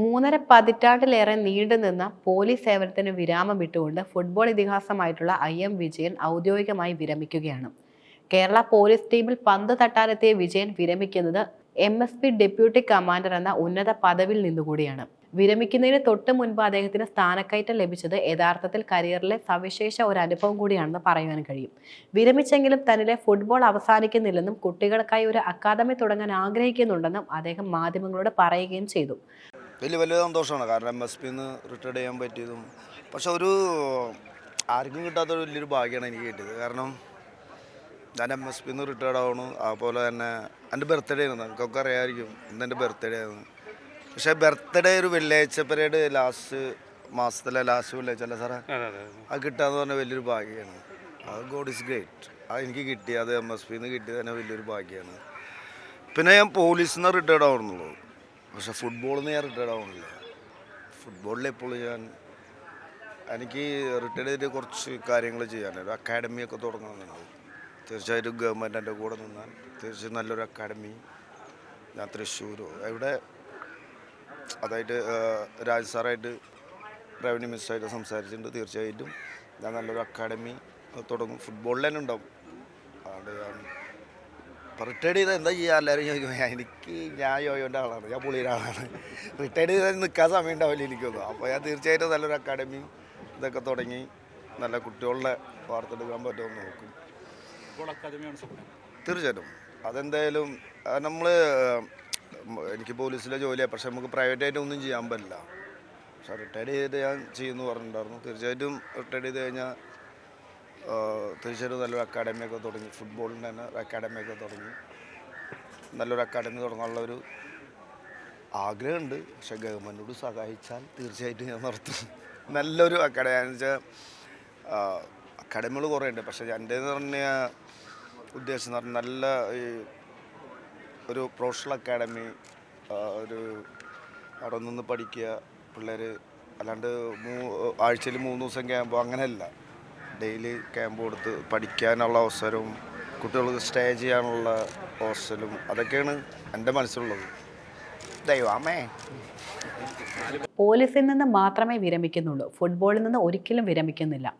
മൂന്നര പതിറ്റാണ്ടിലേറെ നീണ്ടുനിന്ന പോലീസ് സേവനത്തിന് വിരാമം വിട്ടുകൊണ്ട് ഫുട്ബോൾ ഇതിഹാസമായിട്ടുള്ള ഐ എം വിജയൻ ഔദ്യോഗികമായി വിരമിക്കുകയാണ്. കേരള പോലീസ് ടീമിൽ പന്ത് തട്ടാനെത്തിയ Vijayan വിരമിക്കുന്നത് M S P deputy commander എന്ന ഉന്നത പദവിയിൽ നിന്നുകൂടിയാണ്. വിരമിക്കുന്നതിന് തൊട്ട് മുൻപ് അദ്ദേഹത്തിന് സ്ഥാനക്കയറ്റം ലഭിച്ചത് യഥാർത്ഥത്തിൽ കരിയറിലെ സവിശേഷ ഒരു അനുഭവം കൂടിയാണെന്ന് പറയുവാൻ കഴിയും. വിരമിച്ചെങ്കിലും തന്നിലെ ഫുട്ബോൾ അവസാനിക്കുന്നില്ലെന്നും കുട്ടികൾക്കായി ഒരു അക്കാദമി തുടങ്ങാൻ ആഗ്രഹിക്കുന്നുണ്ടെന്നും അദ്ദേഹം മാധ്യമങ്ങളോട് പറയുകയും ചെയ്തു. വലിയ വലിയ സന്തോഷമാണ്. കാരണം എം എസ് പിന്ന് റിട്ടയർഡ് ചെയ്യാൻ പറ്റിയതും. പക്ഷെ ഒരു ആർക്കും കിട്ടാത്ത ഒരു വലിയൊരു ഭാഗ്യമാണ് എനിക്ക് കിട്ടിയത്. കാരണം ഞാൻ എം എസ് പിന്ന് റിട്ടയർഡ് ആവണു അതുപോലെ തന്നെ എന്റെ ബർത്ത്ഡേ ആയിരുന്നു. നിങ്ങൾക്കൊക്കെ അറിയാമായിരിക്കും. ഇന്ന് എന്റെ ബർത്ത്ഡേ ആയിരുന്നു. പക്ഷേ ബർത്ത്ഡേ ഒരു വെള്ളിയാഴ്ച പരേഡ് ലാസ്റ്റ് മാസത്തിലെ ലാസ്റ്റ് വെള്ളിയാഴ്ച അല്ലേ സാറേ? അത് കിട്ടാന്ന് പറഞ്ഞാൽ വലിയൊരു ഭാഗ്യമാണ് അത് ഗോഡ് ഇസ് ഗ്രേറ്റ് അത് എനിക്ക് കിട്ടി. അത് എം എസ് പിന്ന് കിട്ടിയത് തന്നെ വലിയൊരു ഭാഗ്യമാണ് പിന്നെ ഞാൻ പോലീസിൽ നിന്ന് റിട്ടയർഡ് ആവണമെന്നുള്ളൂ പക്ഷെ ഫുട്ബോളിൽ നിന്ന് ഞാൻ റിട്ടയർഡ് ആവുന്നില്ല ഫുട്ബോളിൽ എപ്പോഴും ഞാൻ എനിക്ക് റിട്ടയർഡ് ചെയ്തിട്ട് കുറച്ച് കാര്യങ്ങൾ ചെയ്യാനുണ്ട്. ഒരു അക്കാഡമിയൊക്കെ തുടങ്ങണമെന്നുണ്ട്. തീർച്ചയായിട്ടും ഗവൺമെന്റ് എന്റെ കൂടെ നിന്നാൽ തീർച്ചയായും നല്ലൊരു അക്കാഡമി ഞാൻ തൃശ്ശൂരോ എവിടെ അതായിട്ട് രാജ് സാറായിട്ട് റവന്യൂ മിനിസ്റ്ററായിട്ട് സംസാരിച്ചിട്ടുണ്ട്. തീർച്ചയായിട്ടും ഞാൻ നല്ലൊരു അക്കാഡമി തുടങ്ങും. ഫുട്ബോളിൽ തന്നെ ഉണ്ടാവും. അതുകൊണ്ട് ഞാൻ റിട്ടയർഡ് ചെയ്താൽ എന്താ ചെയ്യുക എല്ലാവരും ചോദിക്കും എനിക്ക് ഞാൻ യോയോന്റെ ആളാണ് ഞാൻ പുള്ളിയുടെ ആളാണ്. റിട്ടയർഡ് ചെയ്താൽ നിൽക്കാൻ സമയം ഉണ്ടാവില്ല എനിക്കൊന്നും. അപ്പോൾ ഞാൻ തീർച്ചയായിട്ടും നല്ലൊരു അക്കാഡമി ഇതൊക്കെ തുടങ്ങി നല്ല കുട്ടികളുടെ വാർത്തെടുക്കാൻ പറ്റുമെന്ന് നോക്കും. തീർച്ചയായിട്ടും. അതെന്തായാലും നമ്മൾ എനിക്ക് പോലീസിലെ ജോലിയാണ് പക്ഷേ നമുക്ക് പ്രൈവറ്റായിട്ട് ഒന്നും ചെയ്യാൻ പറ്റില്ല. പക്ഷേ റിട്ടയർഡ് ചെയ്തിട്ട് ഞാൻ ചെയ്യുമെന്ന് പറഞ്ഞിട്ടുണ്ടായിരുന്നു. തീർച്ചയായിട്ടും റിട്ടയർഡ് ചെയ്ത് കഴിഞ്ഞാൽ തീർച്ചയായിട്ടും നല്ലൊരു അക്കാഡമിയൊക്കെ തുടങ്ങി. ഫുട്ബോളിന്റെ തന്നെ ഒരു അക്കാഡമിയൊക്കെ തുടങ്ങി. നല്ലൊരു അക്കാഡമി തുടങ്ങാനുള്ള ഒരു ആഗ്രഹമുണ്ട്. പക്ഷെ ഗവൺമെന്റോട് സഹായിച്ചാൽ തീർച്ചയായിട്ടും ഞാൻ നടത്തും. നല്ലൊരു അക്കാഡമി. എന്ന് വെച്ചാൽ അക്കാഡമികൾ കുറേ ഉണ്ട്. പക്ഷേ എന്റെ എന്ന് പറഞ്ഞാൽ ഉദ്ദേശം എന്ന് പറഞ്ഞാൽ നല്ല ഈ ഒരു പ്രൊഫഷണൽ അക്കാഡമി ഒരു അവിടെ നിന്ന് പഠിക്കുക പിള്ളേർ അല്ലാണ്ട് മൂ ആഴ്ചയിൽ മൂന്ന് ദിവസം ക്യാമ്പോ അങ്ങനെയല്ല. ഡെയിലി ക്യാമ്പ് കൊടുത്ത് പഠിക്കാനുള്ള അവസരവും കുട്ടികൾക്ക് സ്റ്റേ ചെയ്യാനുള്ള ഹോസ്റ്റലും അതൊക്കെയാണ് എന്റെ മനസ്സിലുള്ളത്. ദൈവമേ പോലീസിൽ നിന്ന് മാത്രമേ വിരമിക്കുന്നുള്ളൂ. ഫുട്ബോളിൽ നിന്ന് ഒരിക്കലും വിരമിക്കുന്നില്ല.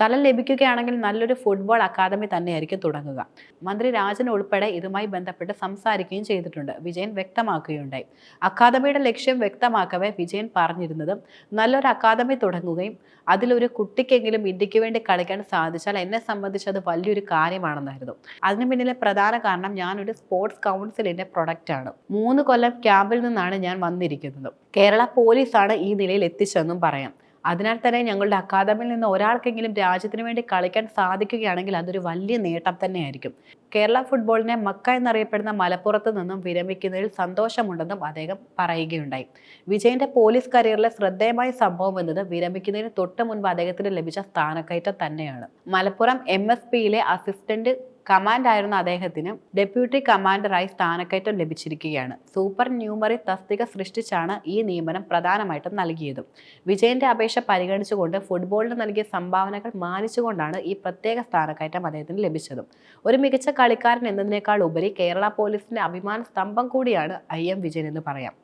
സ്ഥലം ലഭിക്കുകയാണെങ്കിൽ നല്ലൊരു ഫുട്ബോൾ അക്കാദമി തന്നെയായിരിക്കും തുടങ്ങുക. മന്ത്രി രാജൻ ഉൾപ്പെടെ ഇതുമായി ബന്ധപ്പെട്ട് സംസാരിക്കുകയും ചെയ്തിട്ടുണ്ട്. വിജയൻ വ്യക്തമാക്കുകയുണ്ടായി. അക്കാദമിയുടെ ലക്ഷ്യം വ്യക്തമാക്കവേ വിജയൻ പറഞ്ഞിരുന്നത്. നല്ലൊരു അക്കാദമി തുടങ്ങുകയും അതിലൊരു കുട്ടിക്കെങ്കിലും ഇന്ത്യയ്ക്ക് വേണ്ടി കളിക്കാൻ സാധിച്ചാൽ എന്നെ സംബന്ധിച്ച് അത് വലിയൊരു കാര്യമാണെന്നായിരുന്നു. അതിന് പിന്നിലെ പ്രധാന കാരണം ഞാനൊരു സ്പോർട്സ് കൗൺസിലിന്റെ പ്രൊഡക്റ്റ് ആണ്. മൂന്ന് കൊല്ലം ക്യാമ്പിൽ നിന്നാണ് ഞാൻ വന്നിരിക്കുന്നത്. കേരള പോലീസാണ് ഈ നിലയിൽ എത്തിച്ചതെന്നും പറയാം. അതിനാൽ തന്നെ ഞങ്ങളുടെ അക്കാദമിയിൽ നിന്ന് ഒരാൾക്കെങ്കിലും രാജ്യത്തിന് വേണ്ടി കളിക്കാൻ സാധിക്കുകയാണെങ്കിൽ അതൊരു വലിയ നേട്ടം തന്നെയായിരിക്കും. കേരള ഫുട്ബോളിനെ മക്ക എന്നറിയപ്പെടുന്ന മലപ്പുറത്ത് നിന്നും വിരമിക്കുന്നതിൽ സന്തോഷമുണ്ടെന്നും അദ്ദേഹം പറയുകയുണ്ടായി. വിജയന്റെ പോലീസ് കരിയറിലെ ശ്രദ്ധേയമായ സംഭവം എന്നത് വിരമിക്കുന്നതിന് തൊട്ട് മുൻപ് അദ്ദേഹത്തിന് ലഭിച്ച സ്ഥാനക്കയറ്റം തന്നെയാണ്. മലപ്പുറം എം എസ് പിയിലെ അസിസ്റ്റന്റ് കമാൻഡ് ആയിരുന്ന അദ്ദേഹത്തിന് ഡെപ്യൂട്ടി കമാൻഡറായി സ്ഥാനക്കയറ്റം ലഭിച്ചിരിക്കുകയാണ്. സൂപ്പർ ന്യൂമറി തസ്തിക സൃഷ്ടിച്ചാണ് ഈ നിയമനം പ്രധാനമായിട്ടും നൽകിയതും. വിജയന്റെ അപേക്ഷ പരിഗണിച്ചുകൊണ്ട് ഫുട്ബോളിന് നൽകിയ സംഭാവനകൾ മാനിച്ചുകൊണ്ടാണ് ഈ പ്രത്യേക സ്ഥാനക്കയറ്റം അദ്ദേഹത്തിന് ലഭിച്ചതും. ഒരു മികച്ച കളിക്കാരൻ എന്നതിനേക്കാൾ ഉപരി കേരള പോലീസിന്റെ അഭിമാന സ്തംഭം കൂടിയാണ് ഐ എം വിജയൻ എന്ന് പറയാം.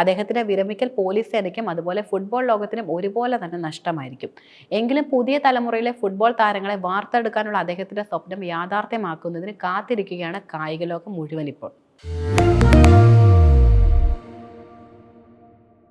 അദ്ദേഹത്തിന്റെ വിരമിക്കൽ പോലീസ് സേനയ്ക്കും അതുപോലെ ഫുട്ബോൾ ലോകത്തിനും ഒരുപോലെ തന്നെ നഷ്ടമായിരിക്കും. എങ്കിലും പുതിയ തലമുറയിലെ ഫുട്ബോൾ താരങ്ങളെ വാർത്തെടുക്കാനുള്ള അദ്ദേഹത്തിന്റെ സ്വപ്നം യാഥാർത്ഥ്യമാക്കുന്നതിന് കാത്തിരിക്കുകയാണ് കായിക ലോകം മുഴുവൻ ഇപ്പോൾ.